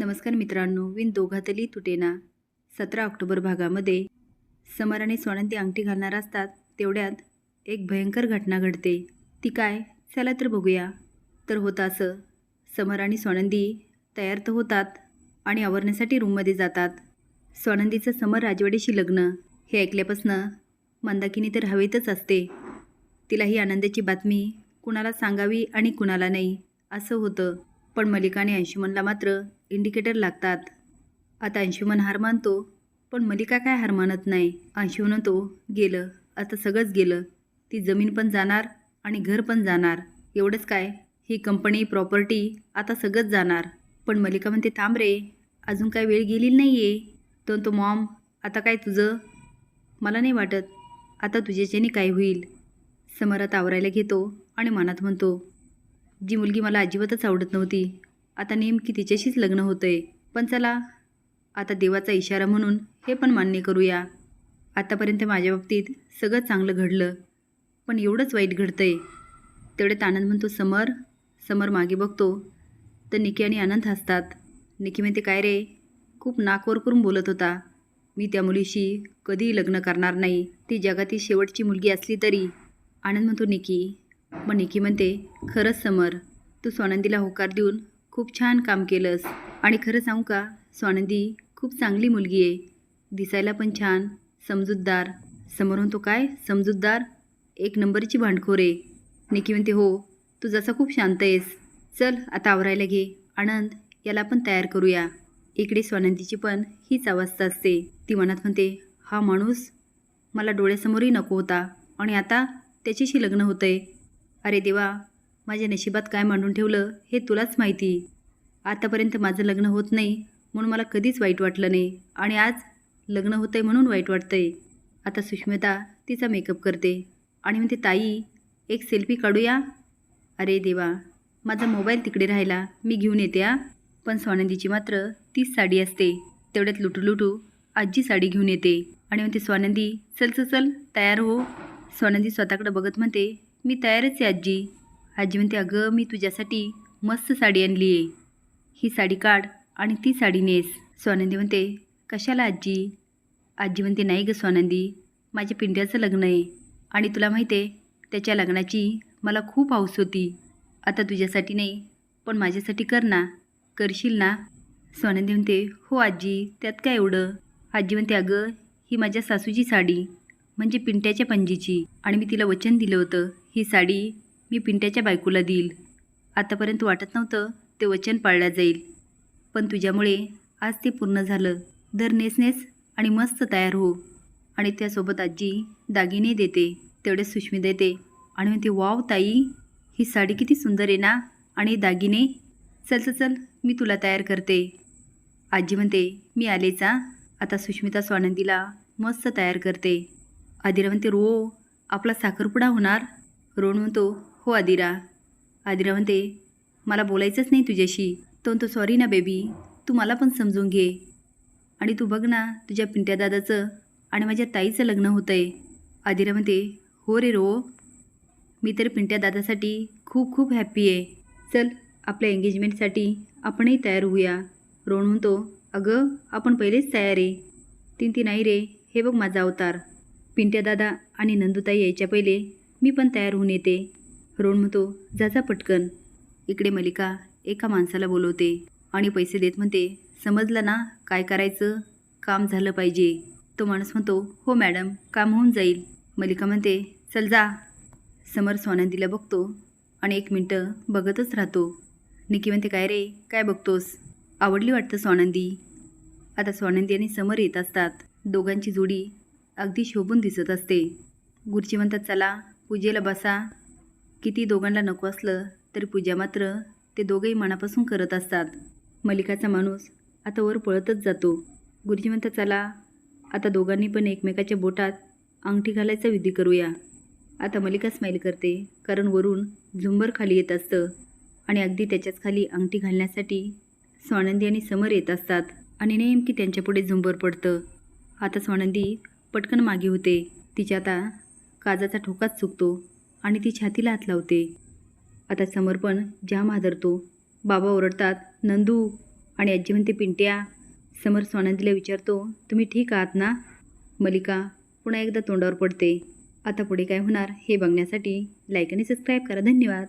नमस्कार मित्रांनो विन दोघातली तुटेना सतरा ऑक्टोबर भागामध्ये समर आणि सोनंती अंगठी घालणार असतात तेवढ्यात एक भयंकर घटना घडते. ती काय? चला तर बघूया. तर होतं असं. समर आणि सोनंदी तयार तर होतात आणि आवरण्यासाठी रूममध्ये जातात. सोनंदीचं समर राजवाडीशी लग्न. हे ऐकल्यापासनं मंदाकिनी तर हवेतच असते. तिला ही आनंदाची बातमी कुणाला सांगावी आणि कुणाला नाही असं होतं. पण मलिका आणि अंशुमनला मात्र इंडिकेटर लागतात. आता अंशुमन हार मानतो पण मलिका काय हार मानत नाही? अंशुमन तो गेलं आता सगळंच गेलं. ती जमीन पण जाणार आणि घर पण जाणार. एवढंच काय? ही कंपनी प्रॉपर्टी आता सगळंच जाणार. पण मलिका म्हणते थांब रे अजून काय वेळ गेलेली नाही आहे तो तो मॉम आता काय तुझं? मला नाही वाटत. आता तुझ्याच्याने काय होईल. समरात आवरायला घेतो आणि मनात म्हणतो जी मुलगी मला अजिबातच आवडत नव्हती. आता नेमकी तिच्याशीच लग्न होतंय. पण चला आता देवाचा इशारा म्हणून हे पण मान्य करूया. आतापर्यंत माझ्या बाबतीत सगळं चांगलं घडलं. पण एवढंच वाईट घडतंय. तेवढ्यात आनंद म्हणतो समर समर मागे बघतो. तर निकी आणि आनंद हसतात. निकी म्हणते काय रे खूप नाकवर करून बोलत होता. मी त्या मुलीशी कधीही लग्न करणार नाही. ती जगातील शेवटची मुलगी असली तरी. आनंद म्हणतो निकी मग निकी म्हणते खरंच समर तू स्वानंदीला होकार देऊन खूप छान काम केलंस. आणि खरं सांगू का स्वानंदी खूप चांगली मुलगी आहे. दिसायला पण छान समजूतदार. समोरून तो काय? समजूतदार? एक नंबरची भांडखोर आहे. निकी म्हणते हो तू जसा खूप शांत आहेस. चल आता आवरायला घे. आनंद याला पण तयार करूया. इकडे स्वानंदीची पण हीच अवस्था असते. ती मनात म्हणते हा माणूस मला डोळ्यासमोरही नको होता. आणि आता त्याच्याशी लग्न होतं आहे अरे देवा माझ्या नशिबात काय मांडून ठेवलं हे तुलाच माहिती. आतापर्यंत माझं लग्न होत नाही म्हणून मला कधीच वाईट वाटलं नाही आणि आज लग्न होतंय म्हणून वाईट वाटतं आहे आता सुष्मिता तिचा मेकअप करते आणि म्हणते ताई एक सेल्फी काढूया. अरे देवा माझा मोबाईल तिकडे राहिला मी घेऊन येते आ पण स्वानंदीची मात्र तीच साडी असते. तेवढ्यात लुटू लुटू आजी साडी घेऊन येते आणि म्हणते स्वानंदी चल चल चल तयार हो. स्वानंदी स्वतःकडे बघत म्हणते मी तयारच आहे आजी. आजी म्हणते अगं मी तुझ्यासाठी मस्त साडी आणली आहे. ही साडी काढ आणि ती साडी नेस. स्वानंदी म्हणते कशाला आजी? आजी म्हणते नाही गं स्वानंदी. माझ्या पिंड्याचं लग्न आहे. आणि तुला माहिती आहे त्याच्या लग्नाची मला खूप हौस होती. आता तुझ्यासाठी नाही पण माझ्यासाठी कर ना. करशील ना? स्वानंदी म्हणते हो आजी. त्यात काय एवढं? आजी म्हणते अगं ही माझ्या सासूची साडी म्हणजे पिंट्याच्या पंजीची. आणि मी तिला वचन दिलं होतं. ही साडी मी पिंट्याच्या बायकोला देईल. आतापर्यंत वाटत नव्हतं ते वचन पाळल्या जाईल. पण तुझ्यामुळे आज ते पूर्ण झालं. दर नेसनेस आणि मस्त तयार हो. आणि त्यासोबत आजी दागिने देते तेवढे सुष्मी देते. आणि म्हणते वाव ताई ही साडी किती सुंदर आहे ना? आणि दागिने? चल चल चल मी तुला तयार करते. आजी म्हणते मी आलेचा आता सुष्मिता स्वानंदीला मस्त तयार करते. आदिरा म्हणते रो आपला साखरपुडा होणार? रोण म्हणतो हो आदिरा. आदिरा म्हणते मला बोलायचंच नाही तुझ्याशी. तो म्हणतो सॉरी ना बेबी तू मला पण समजून घे. आणि तू बघ ना तुझ्या पिंट्या दादाचं आणि माझ्या ताईचं लग्न होतं आहे आदिरा म्हणते हो रे रो. मी तर पिंट्या दादासाठी खूप खूप हॅप्पी आहे. चल आपल्या एंगेजमेंटसाठी आपणही तयार होऊया. रोण म्हणतो अगं आपण पहिलेच तयार आहे. तीन ती नाही रे. हे बघ माझा अवतार. पिंट्या दादा आणि नंदुताई यायच्या पहिले मी पण तयार होऊन येते. रोण म्हणतो जा जा पटकन. इकडे मलिका एका माणसाला बोलवते आणि पैसे देत म्हणते समजलं ना काय करायचं? काम झालं पाहिजे. तो माणूस म्हणतो हो मॅडम काम होऊन जाईल. मलिका म्हणते चल जा. समर स्वानंदीला बघतो आणि एक मिनटं बघतच राहतो. निकी म्हणते काय रे काय बघतोस? आवडली वाटतं स्वानंदी. आता स्वानंदी आणि समर येत असतात. दोघांची जोडी अगदी शोभून दिसत असते. गुरुजी म्हणतात चला पूजेला बसा. किती दोघांना नको असलं तरी पूजा मात्र ते दोघंही मनापासून करत असतात. मलिकाचा माणूस आता वर पळतच जातो. गुरुजी म्हणतात चला. आता दोघांनी पण एकमेकाच्या बोटात अंगठी घालायचा विधी करूया. आता मलिका स्माईल करते कारण वरून झुंबर खाली येत असतं आणि अगदी त्याच्याच खाली अंगठी घालण्यासाठी स्वानंदी आणि समर येत असतात आणि नेमकी त्यांच्यापुढे झुंबर पडतं. आता स्वानंदी पटकन मागे होते. तिच्या आता काजाचा ठोकाच चुकतो आणि ती छातीला हात लावते. आता समर्पण जाम आदरतो. बाबा ओरडतात नंदू आणि आजी म्हणते पिंट्या समर स्वानंदीला विचारतो तुम्ही ठीक आहात ना? मलिका पुन्हा एकदा तोंडावर पडते. आता पुढे काय होणार हे बघण्यासाठी लाईक आणि सबस्क्राईब करा. धन्यवाद.